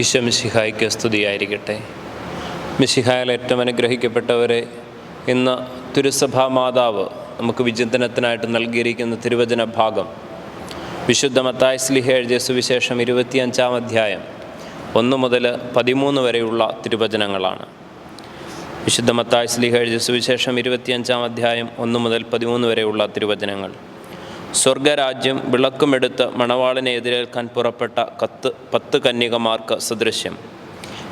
ഈശോ മിശിഹായ്ക്ക് സ്തുതിയായിരിക്കട്ടെ. മിസിഹായൽ ഏറ്റവും അനുഗ്രഹിക്കപ്പെട്ടവരെ ഇന്ന് തിരുസഭാ മാതാവ് നമുക്ക് വിചിന്തനത്തിനായിട്ട് നൽകിയിരിക്കുന്ന തിരുവചന ഭാഗം. വിശുദ്ധ മത്തായ സ്ലിഹ എഴുതിയ സുവിശേഷം ഇരുപത്തിയഞ്ചാം അധ്യായം ഒന്ന് മുതൽ പതിമൂന്ന് വരെയുള്ള തിരുവചനങ്ങളാണ്. വിശുദ്ധ മത്തായ സ്ലിഹ എഴുതിയ സുവിശേഷം ഇരുപത്തിയഞ്ചാം അധ്യായം ഒന്ന് മുതൽ പതിമൂന്ന് വരെയുള്ള തിരുവചനങ്ങൾ. സ്വർഗരാജ്യം വിളക്കുമെടുത്ത് മണവാളിനെ എതിരേൽക്കാൻ പുറപ്പെട്ട കത്ത് പത്ത് കന്യകമാർക്ക് സദൃശ്യം.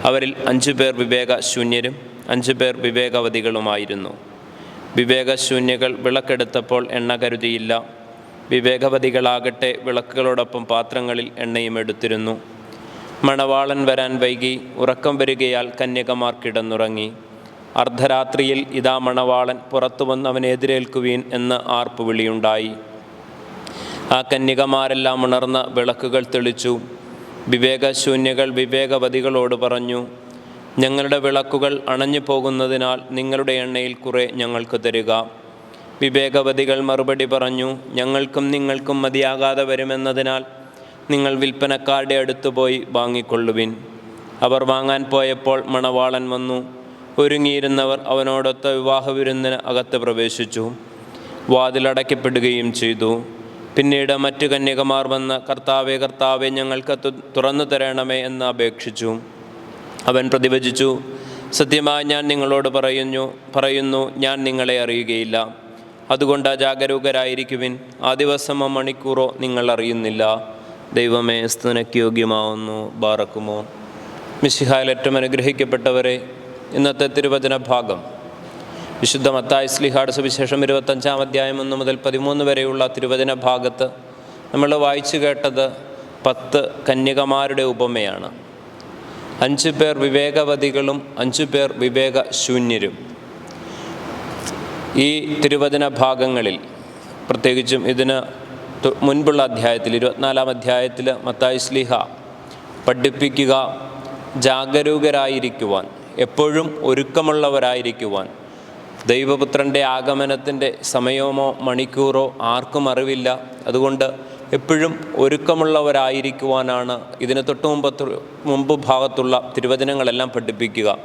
അവരിൽ അഞ്ചു പേർ വിവേകശൂന്യരും അഞ്ചു പേർ വിവേകവതികളുമായിരുന്നു. വിവേകശൂന്യകൾ വിളക്കെടുത്തപ്പോൾ എണ്ണ കരുതിയില്ല. വിവേകവതികളാകട്ടെ വിളക്കുകളോടൊപ്പം പാത്രങ്ങളിൽ എണ്ണയും എടുത്തിരുന്നു. മണവാളൻ വരാൻ വൈകി ഉറക്കം വരികയാൽ കന്യകമാർ കിടന്നുറങ്ങി. അർദ്ധരാത്രിയിൽ ഇതാ മണവാളൻ പുറത്തു വന്ന് അവനെതിരേൽക്കുവീൻ എന്ന് ആർപ്പുവിളിയുണ്ടായി. ആ കന്യകമാരെല്ലാം ഉണർന്ന വിളക്കുകൾ തെളിച്ചു. വിവേകശൂന്യകൾ വിവേകവതികളോട് പറഞ്ഞു ഞങ്ങളുടെ വിളക്കുകൾ അണഞ്ഞു പോകുന്നതിനാൽ നിങ്ങളുടെ എണ്ണയിൽ കുറേ ഞങ്ങൾക്ക് തരിക. വിവേകവതികൾ മറുപടി പറഞ്ഞു ഞങ്ങൾക്കും നിങ്ങൾക്കും മതിയാകാതെ വരുമെന്നതിനാൽ നിങ്ങൾ വിൽപ്പനക്കാരുടെ അടുത്ത് പോയി വാങ്ങിക്കൊള്ളുവിൻ. അവർ വാങ്ങാൻ പോയപ്പോൾ മണവാളൻ വന്നു ഒരുങ്ങിയിരുന്നവർ അവനോടൊത്ത വിവാഹ വിരുന്നിന് അകത്ത് പ്രവേശിച്ചു. വാതിലടയ്ക്കപ്പെടുകയും ചെയ്തു. പിന്നീട് മറ്റു കന്യകമാർ വന്ന് കർത്താവെ കർത്താവെ ഞങ്ങൾക്ക് തുറന്നു തരണമേ എന്ന് അപേക്ഷിച്ചു. അവൻ പ്രതിവചിച്ചു സത്യമായി ഞാൻ നിങ്ങളോട് പറയുന്നു പറയുന്നു ഞാൻ നിങ്ങളെ അറിയുകയില്ല. അതുകൊണ്ട് ജാഗരൂകരായിരിക്കുവിൻ ആ ദിവസമോ മണിക്കൂറോ നിങ്ങൾ അറിയുന്നില്ല. ദൈവമേ സ്തുനയ്ക്ക് യോഗ്യമാവുന്നു ബാറക്കുമോ. മിശിഹായിൽ ഏറ്റവും അനുഗ്രഹിക്കപ്പെട്ടവരെ ഇന്നത്തെ തിരുവചന ഭാഗം വിശുദ്ധ മത്തായ സ്ലിഹാട് സുവിശേഷം ഇരുപത്തഞ്ചാം അധ്യായം ഒന്ന് മുതൽ പതിമൂന്ന് വരെയുള്ള തിരുവചന ഭാഗത്ത് നമ്മൾ വായിച്ചു കേട്ടത് പത്ത് കന്യകമാരുടെ ഉപമയാണ്. അഞ്ചു പേർ വിവേകവതികളും അഞ്ചു പേർ വിവേകശൂന്യരും. ഈ തിരുവചന ഭാഗങ്ങളിൽ പ്രത്യേകിച്ചും ഇതിന് മുൻപുള്ള അധ്യായത്തിൽ ഇരുപത്തിനാലാം അധ്യായത്തിൽ മത്തായി സ്ലിഹ പഠിപ്പിക്കുക ജാഗരൂകരായിരിക്കുവാൻ എപ്പോഴും ഒരുക്കമുള്ളവരായിരിക്കുവാൻ ദൈവപുത്രന്റെ ആഗമനത്തിന്റെ സമയമോ മണിക്കൂറോ ആർക്കും അറിവില്ല. അതുകൊണ്ട് എപ്പോഴും ഒരുക്കമുള്ളവരായിരിക്കുവാനാണ് ഇതിന് തൊട്ട് മുമ്പത്ത് മുമ്പ് ഭാഗത്തുള്ള തിരുവചനങ്ങളെല്ലാം പഠിപ്പിക്കുക.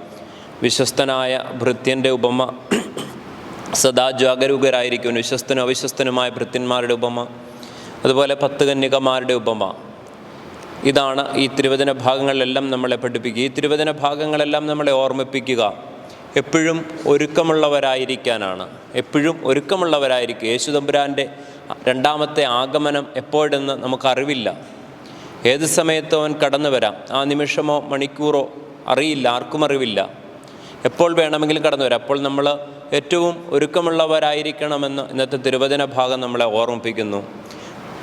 വിശ്വസ്തനായ ഭൃത്യന്റെ ഉപമ സദാ ജാഗരൂകരായിരിക്കും വിശ്വസ്തനും അവിശ്വസ്തനുമായ ഭൃത്യന്മാരുടെ ഉപമ അതുപോലെ പത്ത് കന്യകമാരുടെ ഉപമ. ഇതാണ് ഈ തിരുവചന ഭാഗങ്ങളിലെല്ലാം നമ്മളെ പഠിപ്പിക്കുക. ഈ തിരുവചന ഭാഗങ്ങളെല്ലാം നമ്മളെ ഓർമ്മിപ്പിക്കുക. എപ്പോഴും ഒരുക്കമുള്ളവരായിരിക്കാനാണ്. എപ്പോഴും ഒരുക്കമുള്ളവരായിരിക്കും. യേശുദമ്പുരാന്റെ രണ്ടാമത്തെ ആഗമനം എപ്പോഴെന്ന് നമുക്കറിവില്ല. ഏത് സമയത്തോ അവൻ കടന്നു വരാം? ആ നിമിഷമോ മണിക്കൂറോ അറിയില്ല. ആർക്കും അറിവില്ല. എപ്പോൾ വേണമെങ്കിലും കടന്നു വരാം. അപ്പോൾ നമ്മൾ ഏറ്റവും ഒരുക്കമുള്ളവരായിരിക്കണമെന്ന് ഇന്നത്തെ തിരുവചന ഭാഗം നമ്മളെ ഓർമ്മിപ്പിക്കുന്നു.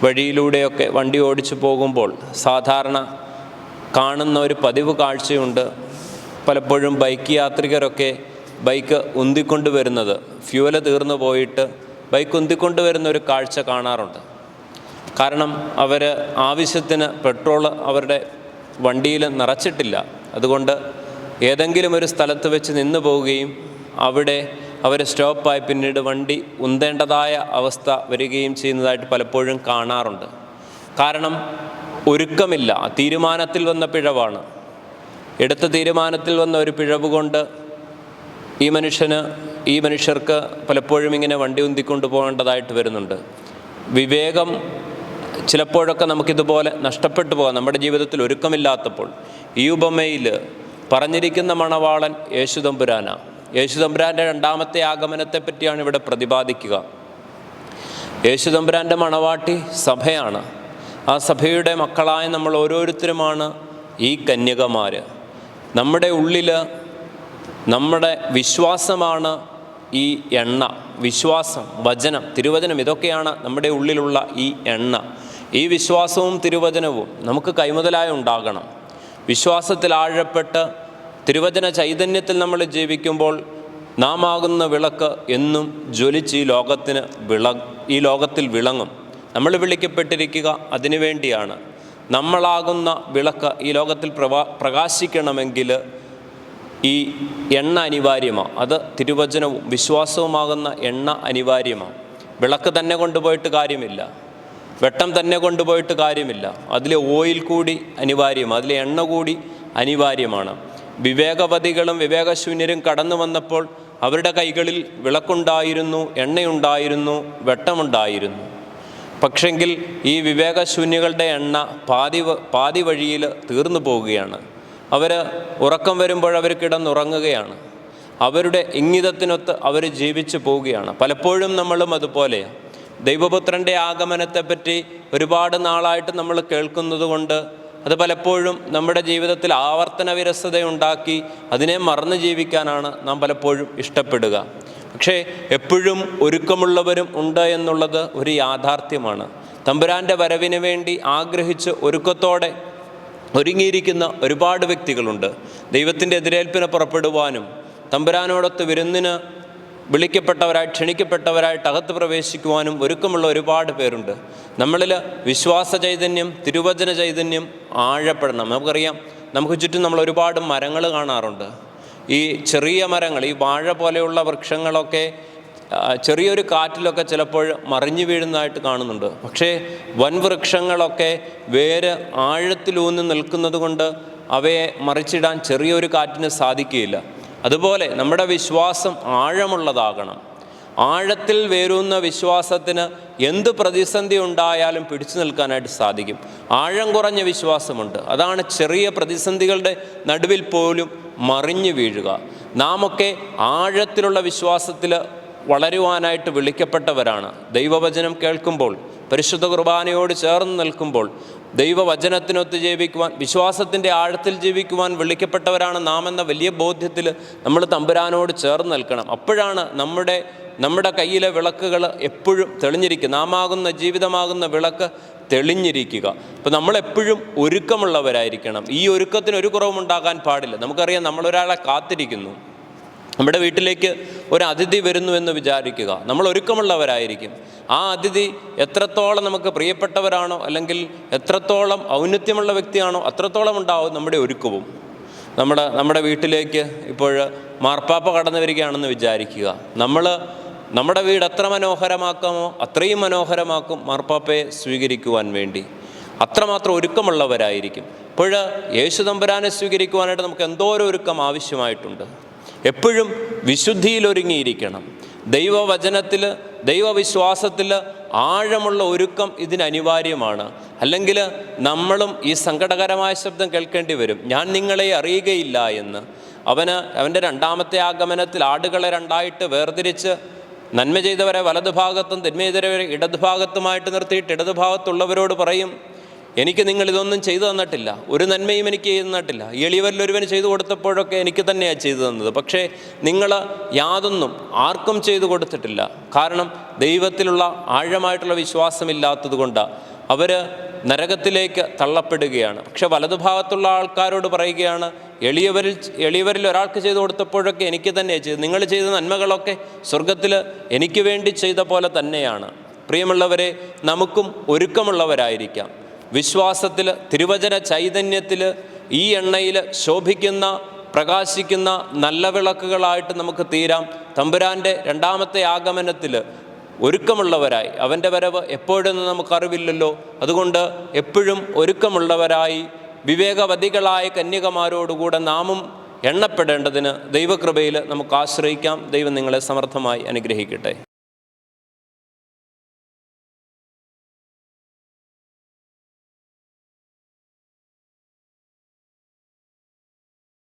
വഴിയിലൂടെയൊക്കെ വണ്ടി ഓടിച്ചു പോകുമ്പോൾ സാധാരണ കാണുന്ന ഒരു പതിവ് കാഴ്ചയുണ്ട്. പലപ്പോഴും ബൈക്ക് യാത്രികരൊക്കെ ബൈക്ക് ഉന്തിക്കൊണ്ട് വരുന്നത്. ഫ്യൂവൽ തീർന്നു പോയിട്ട് ബൈക്ക് ഉന്തിക്കൊണ്ട് വരുന്ന ഒരു കാഴ്ച കാണാറുണ്ട്. കാരണം അവർ ആവശ്യത്തിന് പെട്രോൾ അവരുടെ വണ്ടിയിൽ നിറച്ചിട്ടില്ല. അതുകൊണ്ട് ഏതെങ്കിലും ഒരു സ്ഥലത്ത് വെച്ച് നിന്ന് പോവുകയും അവിടെ അവർ സ്റ്റോപ്പായി പിന്നീട് വണ്ടി ഉന്തേണ്ടതായ അവസ്ഥ വരികയും ചെയ്യുന്നതായിട്ട് പലപ്പോഴും കാണാറുണ്ട്. കാരണം ഒരുക്കമില്ല തീരുമാനത്തിൽ വന്ന പിഴവാണ്. എടുത്ത തീരുമാനത്തിൽ വന്ന ഒരു പിഴവ് കൊണ്ട് ഈ മനുഷ്യന് ഈ മനുഷ്യർക്ക് പലപ്പോഴും ഇങ്ങനെ വണ്ടി ഉന്തിക്കൊണ്ട് പോകേണ്ടതായിട്ട് വരുന്നുണ്ട്. വിവേകം ചിലപ്പോഴൊക്കെ നമുക്കിതുപോലെ നഷ്ടപ്പെട്ടു പോകാം. നമ്മുടെ ജീവിതത്തിൽ ഒരുക്കമില്ലാത്തപ്പോൾ ഈ ഉപമയിൽ പറഞ്ഞിരിക്കുന്ന മണവാളൻ യേശുദമ്പുരാന യേശുദമ്പുരാന്റെ രണ്ടാമത്തെ ആഗമനത്തെ പറ്റിയാണ് ഇവിടെ പ്രതിപാദിക്കുക. യേശുദമ്പുരാന്റെ മണവാട്ടി സഭയാണ്. ആ സഭയുടെ മക്കളായ നമ്മൾ ഓരോരുത്തരുമാണ് ഈ കന്യകമാർ നമ്മുടെ ഉള്ളിൽ നമ്മുടെ വിശ്വാസമാണ് ഈ എണ്ണ. വിശ്വാസം വചനം തിരുവചനം ഇതൊക്കെയാണ് നമ്മുടെ ഉള്ളിലുള്ള ഈ എണ്ണ. ഈ വിശ്വാസവും തിരുവചനവും നമുക്ക് കൈമുതലായി ഉണ്ടാകണം. വിശ്വാസത്തിൽ ആഴപ്പെട്ട് തിരുവചന ചൈതന്യത്തിൽ നമ്മൾ ജീവിക്കുമ്പോൾ നാം ആകുന്ന വിളക്ക് എന്നും ജ്വലിച്ച് ഈ ലോകത്തിന് വിള ഈ ലോകത്തിൽ വിളങ്ങും. നമ്മൾ വിളിക്കപ്പെട്ടിരിക്കുക അതിനു വേണ്ടിയാണ്. നമ്മളാകുന്ന വിളക്ക് ഈ ലോകത്തിൽ പ്രവാ പ്രകാശിക്കണമെങ്കിൽ ഈ എണ്ണ അനിവാര്യമാണ് അത് തിരുവചനവും വിശ്വാസവുമാകുന്ന എണ്ണ അനിവാര്യമാണ് വിളക്ക് തന്നെ കൊണ്ടുപോയിട്ട് കാര്യമില്ല. വെട്ടം തന്നെ കൊണ്ടുപോയിട്ട് കാര്യമില്ല. അതിലെ ഓയിൽ കൂടി അനിവാര്യമാണ് അതിലെ എണ്ണ കൂടി അനിവാര്യമാണ്. വിവേകവതികളും വിവേകശൂന്യരും കടന്നു വന്നപ്പോൾ അവരുടെ കൈകളിൽ വിളക്കുണ്ടായിരുന്നു എണ്ണയുണ്ടായിരുന്നു വെട്ടമുണ്ടായിരുന്നു. പക്ഷെങ്കിൽ ഈ വിവേകശൂന്യകളുടെ എണ്ണ പാതി പാതി വഴിയിൽ തീർന്നു പോവുകയാണ്. അവർ ഉറക്കം വരുമ്പോൾ അവർ കിടന്നുറങ്ങുകയാണ്. അവരുടെ ഇംഗിതത്തിനൊത്ത് അവർ ജീവിച്ചു പോവുകയാണ്. പലപ്പോഴും നമ്മളും അതുപോലെ. ദൈവപുത്രന്റെ ആഗമനത്തെപ്പറ്റി ഒരുപാട് നാളായിട്ട് നമ്മൾ കേൾക്കുന്നത് കൊണ്ട് അത് പലപ്പോഴും നമ്മുടെ ജീവിതത്തിൽ ആവർത്തന വിരസതയുണ്ടാക്കി അതിനെ മറന്നു ജീവിക്കാനാണ് നാം പലപ്പോഴും ഇഷ്ടപ്പെടുക. പക്ഷേ എപ്പോഴും ഒരുക്കമുള്ളവരും ഉണ്ട് എന്നുള്ളത് ഒരു യാഥാർത്ഥ്യമാണ്. തമ്പുരാന്റെ വരവിന് വേണ്ടി ആഗ്രഹിച്ച് ഒരുക്കത്തോടെ ഒരുങ്ങിയിരിക്കുന്ന ഒരുപാട് വ്യക്തികളുണ്ട്. ദൈവത്തിന്റെ എതിരേൽപ്പിന് പുറപ്പെടുവാനും തമ്പുരാനോടൊത്ത് വിരുന്നിന് വിളിക്കപ്പെട്ടവരായി ക്ഷണിക്കപ്പെട്ടവരായിട്ട് അകത്ത് പ്രവേശിക്കുവാനും ഒരുക്കമുള്ള ഒരുപാട് പേരുണ്ട്. നമ്മളിൽ വിശ്വാസ ചൈതന്യം തിരുവചന ചൈതന്യം ആഴപ്പെടണം. നമുക്കറിയാം നമുക്ക് ചുറ്റും നമ്മൾ ഒരുപാട് മരങ്ങൾ കാണാറുണ്ട്. ഈ ചെറിയ മരങ്ങൾ ഈ വാഴ പോലെയുള്ള വൃക്ഷങ്ങളൊക്കെ ചെറിയൊരു കാറ്റിലൊക്കെ ചിലപ്പോൾ മറിഞ്ഞു വീഴുന്നതായിട്ട് കാണുന്നുണ്ട്. പക്ഷേ വൻവൃക്ഷങ്ങളൊക്കെ വേര് ആഴത്തിലൂന്നി നിൽക്കുന്നത് കൊണ്ട് അവയെ മറിച്ചിടാൻ ചെറിയൊരു കാറ്റിന് സാധിക്കുകയില്ല. അതുപോലെ നമ്മുടെ വിശ്വാസം ആഴമുള്ളതാകണം. ആഴത്തിൽ വേരുന്ന വിശ്വാസത്തിന് എന്ത് പ്രതിസന്ധി ഉണ്ടായാലും പിടിച്ചു നിൽക്കാനായിട്ട് സാധിക്കും. ആഴം കുറഞ്ഞ വിശ്വാസമുണ്ട്. അതാണ് ചെറിയ പ്രതിസന്ധികളുടെ നടുവിൽ പോലും മറിഞ്ഞു വീഴുക. നാമൊക്കെ ആഴത്തിലുള്ള വിശ്വാസത്തിൽ വളരുവാനായിട്ട് വിളിക്കപ്പെട്ടവരാണ്. ദൈവവചനം കേൾക്കുമ്പോൾ പരിശുദ്ധ കുർബാനയോട് ചേർന്ന് നിൽക്കുമ്പോൾ ദൈവവചനത്തിനൊത്ത് ജീവിക്കുവാൻ വിശ്വാസത്തിന്റെ ആഴത്തിൽ ജീവിക്കുവാൻ വിളിക്കപ്പെട്ടവരാണ് നാം എന്ന വലിയ ബോധ്യത്തിൽ നമ്മൾ തമ്പുരാനോട് ചേർന്ന് നിൽക്കണം. അപ്പോഴാണ് നമ്മുടെ നമ്മുടെ കയ്യിലെ വിളക്കുകൾ എപ്പോഴും തെളിഞ്ഞിരിക്കുക നാമാകുന്ന ജീവിതമാകുന്ന വിളക്ക് തെളിഞ്ഞിരിക്കുക. അപ്പോൾ നമ്മളെപ്പോഴും ഒരുക്കമുള്ളവരായിരിക്കണം. ഈ ഒരുക്കത്തിന് ഒരു കുറവും ഉണ്ടാകാൻ പാടില്ല. നമുക്കറിയാം നമ്മളൊരാളെ കാത്തിരിക്കുന്നു. നമ്മുടെ വീട്ടിലേക്ക് ഒരു അതിഥി വരുന്നു എന്ന് വിചാരിക്കുക. നമ്മൾ ഒരുക്കമുള്ളവരായിരിക്കും. ആ അതിഥി എത്രത്തോളം നമുക്ക് പ്രിയപ്പെട്ടവരാണോ അല്ലെങ്കിൽ എത്രത്തോളം ഔന്നത്യമുള്ള വ്യക്തിയാണോ അത്രത്തോളം ഉണ്ടാവും നമ്മുടെ ഒരുക്കവും. നമ്മുടെ നമ്മുടെ വീട്ടിലേക്ക് ഇപ്പോൾ മാർപ്പാപ്പ കടന്നു വരികയാണെന്ന് വിചാരിക്കുക. നമ്മൾ നമ്മുടെ വീട് എത്ര മനോഹരമാക്കാമോ അത്രയും മനോഹരമാക്കും മാർപ്പാപ്പയെ സ്വീകരിക്കുവാൻ വേണ്ടി. അത്രമാത്രം ഒരുക്കമുള്ളവരായിരിക്കും. ഇപ്പോൾ യേശു തമ്പുരാനെ സ്വീകരിക്കുവാനായിട്ട് നമുക്ക് എന്തോരം ഒരുക്കം ആവശ്യമായിട്ടുണ്ട്. എപ്പോഴും വിശുദ്ധിയിൽ ഒരുങ്ങിയിരിക്കണം ദൈവവചനത്തിൽ ദൈവവിശ്വാസത്തിൽ ആഴമുള്ള ഒരുക്കം ഇതിന് അനിവാര്യമാണ്. അല്ലെങ്കിൽ നമ്മളും ഈ സങ്കടകരമായ ശബ്ദം കേൾക്കേണ്ടി വരും. ഞാൻ നിങ്ങളെ അറിയുകയില്ല എന്ന്. അവന് അവന്റെ രണ്ടാമത്തെ ആഗമനത്തിൽ ആടുകളെ രണ്ടായിട്ട് വേർതിരിച്ച് നന്മ ചെയ്തവരെ വലതുഭാഗത്തും തിന്മ ചെയ്തവരെ ഇടതുഭാഗത്തുമായിട്ട് നിർത്തിയിട്ട് ഇടതുഭാഗത്തുള്ളവരോട് പറയും എനിക്ക് നിങ്ങൾ ഇതൊന്നും ചെയ്തു തന്നിട്ടില്ല. ഒരു നന്മയും എനിക്ക് ചെയ്തു തന്നിട്ടില്ല. എളിയവരിൽ ഒരുവന് ചെയ്തു കൊടുത്തപ്പോഴൊക്കെ എനിക്ക് തന്നെയാണ് ചെയ്തു തന്നത്. പക്ഷേ നിങ്ങൾ യാതൊന്നും ആർക്കും ചെയ്തു കൊടുത്തിട്ടില്ല. കാരണം ദൈവത്തിലുള്ള ആഴമായിട്ടുള്ള വിശ്വാസമില്ലാത്തത് കൊണ്ടാണ് അവർ നരകത്തിലേക്ക് തള്ളപ്പെടുകയാണ്. പക്ഷെ വലതുഭാഗത്തുള്ള ആൾക്കാരോട് പറയുകയാണ് എളിയവരിൽ എളിയവരിൽ ഒരാൾക്ക് ചെയ്തു കൊടുത്തപ്പോഴൊക്കെ എനിക്ക് തന്നെ ചെയ്തു നിങ്ങൾ ചെയ്ത നന്മകളൊക്കെ സ്വർഗത്തിൽ എനിക്ക് വേണ്ടി ചെയ്ത പോലെ തന്നെയാണ്. പ്രിയമുള്ളവരെ നമുക്കും ഒരുക്കമുള്ളവരായിരിക്കാം. വിശ്വാസത്തിൽ തിരുവചന ചൈതന്യത്തിൽ ഈ എണ്ണയിൽ ശോഭിക്കുന്ന പ്രകാശിക്കുന്ന നല്ല വിളക്കുകളായിട്ട് നമുക്ക് തീരാം. തമ്പുരാന്റെ രണ്ടാമത്തെ ആഗമനത്തിൽ ഒരുക്കമുള്ളവരായി. അവന്റെ വരവ് എപ്പോഴെന്ന് നമുക്കറിവില്ലല്ലോ. അതുകൊണ്ട് എപ്പോഴും ഒരുക്കമുള്ളവരായി വിവേകവതികളായ കന്യകമാരോടുകൂടെ നാമും എണ്ണപ്പെടേണ്ടതിന് ദൈവകൃപയിൽ നമുക്ക് ആശ്രയിക്കാം. ദൈവം നിങ്ങളെ സമർത്ഥമായി അനുഗ്രഹിക്കട്ടെ.